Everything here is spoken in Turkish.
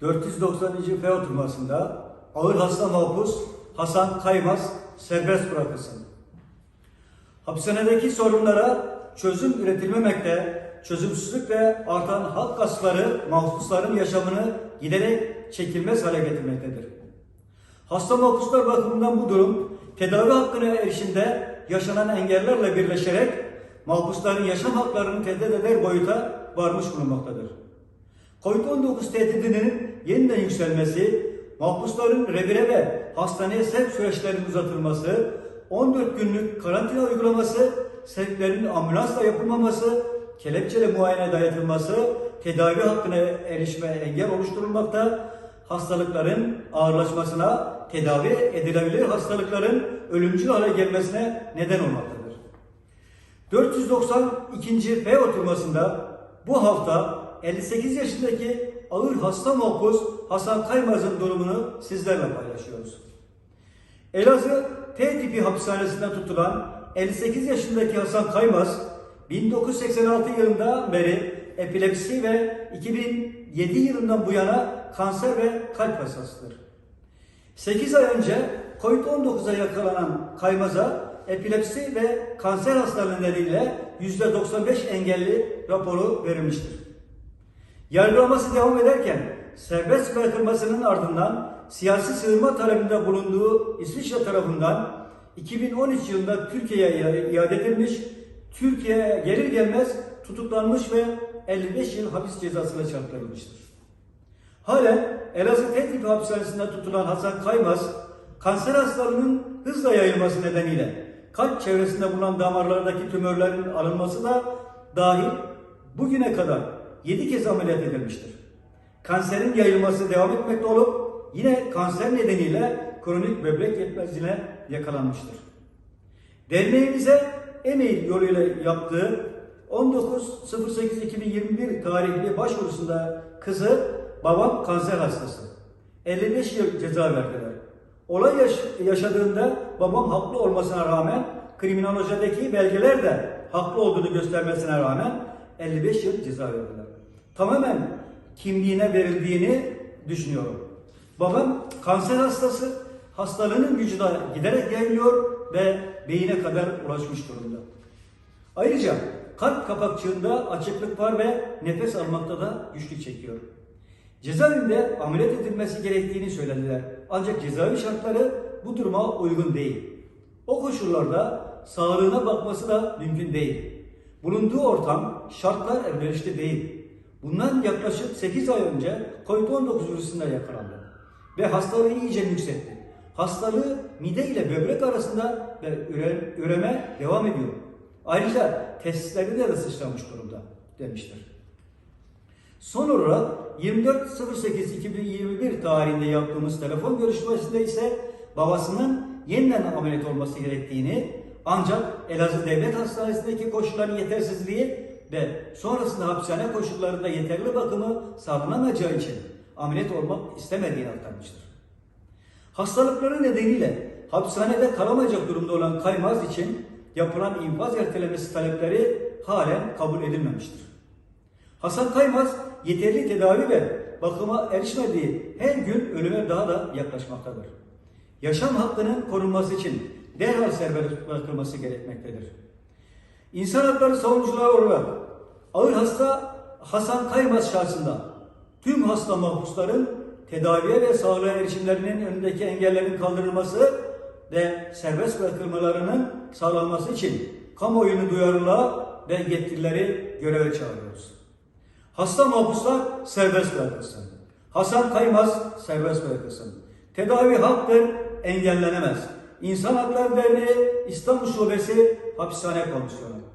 490. F oturmasında ağır hasta mahpus Hasan Kaymaz serbest bırakılsın. Hapishanedeki sorunlara çözüm üretilmemekte, çözümsüzlük ve artan halk gaspları mahpusların yaşamını giderek çekilmez hale getirmektedir. Hasta mahpuslar bakımından bu durum tedavi hakkına erişimde yaşanan engellerle birleşerek mahpusların yaşam haklarını tehdit eder boyuta varmış bulunmaktadır. Covid-19 tehdidinin yeniden yükselmesi, mahpusların revire ve hastaneye sevk süreçlerinin uzatılması, 14 günlük karantina uygulaması, sevklerin ambulansla yapılmaması, kelepçeli muayene dayatılması, tedavi hakkına erişime engel oluşturulmakta, hastalıkların ağırlaşmasına, tedavi edilebilir hastalıkların ölümcül hale gelmesine neden olmaktadır. 492. F oturmasında bu hafta 58 yaşındaki ağır hasta mahpus Hasan Kaymaz'ın durumunu sizlerle paylaşıyoruz. Elazığ T tipi hapishanesinden tutulan 58 yaşındaki Hasan Kaymaz 1986 yılında beri epilepsi ve 2007 yılından bu yana kanser ve kalp hastasıdır. 8 ay önce COVID-19'a yakalanan Kaymaz'a epilepsi ve kanser hastalığı nedeniyle %95 engelli raporu verilmiştir. Yargılaması devam ederken serbest bırakılmasının ardından siyasi sığınma talebinde bulunduğu İsviçre tarafından 2013 yılında Türkiye'ye iade edilmiş, Türkiye'ye gelir gelmez tutuklanmış ve 55 yıl hapis cezasına çarptırılmıştır. Halen Elazığ Tetkik Hapishanesi'nde tutulan Hasan Kaymaz, kanser hastalığının hızla yayılması nedeniyle kalp çevresinde bulunan damarlardaki tümörlerin alınması da dahil bugüne kadar 7 kez ameliyat edilmiştir. Kanserin yayılması devam etmekte olup yine kanser nedeniyle kronik böbrek yetmezliğine yakalanmıştır. Derneğimize e-mail yoluyla yaptığı 19.08.2021 tarihli başvurusunda kızı babam kanser hastası. 55 yıl ceza verdiler. Olay yaş- yaşadığında babam haklı olmasına rağmen kriminolojideki belgeler de haklı olduğunu göstermesine rağmen 55 yıl ceza verdiler. Tamamen kimliğine verildiğini düşünüyorum. Babam kanser hastası, hastalığının gücü de giderek yayılıyor ve beyine kadar ulaşmış durumda. Ayrıca kalp kapakçığında açıklık var ve nefes almakta da güçlük çekiyor. Cezaevinde ameliyat edilmesi gerektiğini söylediler. Ancak cezaevi şartları bu duruma uygun değil. O koşullarda sağlığına bakması da mümkün değil. Bulunduğu ortam, şartlar elverişli değil. Bundan yaklaşık 8 ay önce COVID-19 virüsüne yakalandı ve hastalığı iyice yükseltti. Hastalığı mide ile böbrek arasında ve üre- üreme devam ediyor. Ayrıca testislerinde de sıçramış durumda demiştir. Son olarak 24.08.2021 tarihinde yaptığımız telefon görüşmesinde ise babasının yeniden ameliyat olması gerektiğini ancak Elazığ Devlet Hastanesi'ndeki koşulların yetersizliği ve sonrasında hapishane koşullarında yeterli bakımı sağlanamayacağı için ameliyat olmak istemediğini aktarmıştır. Hastalıkları nedeniyle hapishanede kalamayacak durumda olan Kaymaz için yapılan infaz ertelemesi talepleri halen kabul edilmemiştir. Hasan Kaymaz yeterli tedavi ve bakıma erişmediği her gün ölüme daha da yaklaşmaktadır. Yaşam hakkının korunması için derhal serbest bırakılması gerekmektedir. İnsan hakları savunucuları olarak ağır hasta Hasan Kaymaz şahsında tüm hasta mahpusların tedaviye ve sağlığa erişimlerinin önündeki engellerin kaldırılması ve serbest bırakılmalarının sağlanması için kamuoyunu duyarlılığa ve yetkilileri göreve çağırıyoruz. Hasta mahpuslar serbest bırakılsın. Hasan Kaymaz serbest bırakılsın. Tedavi haktır, engellenemez. İnsan Hakları Derneği İstanbul Şubesi Hapishane Komisyonu.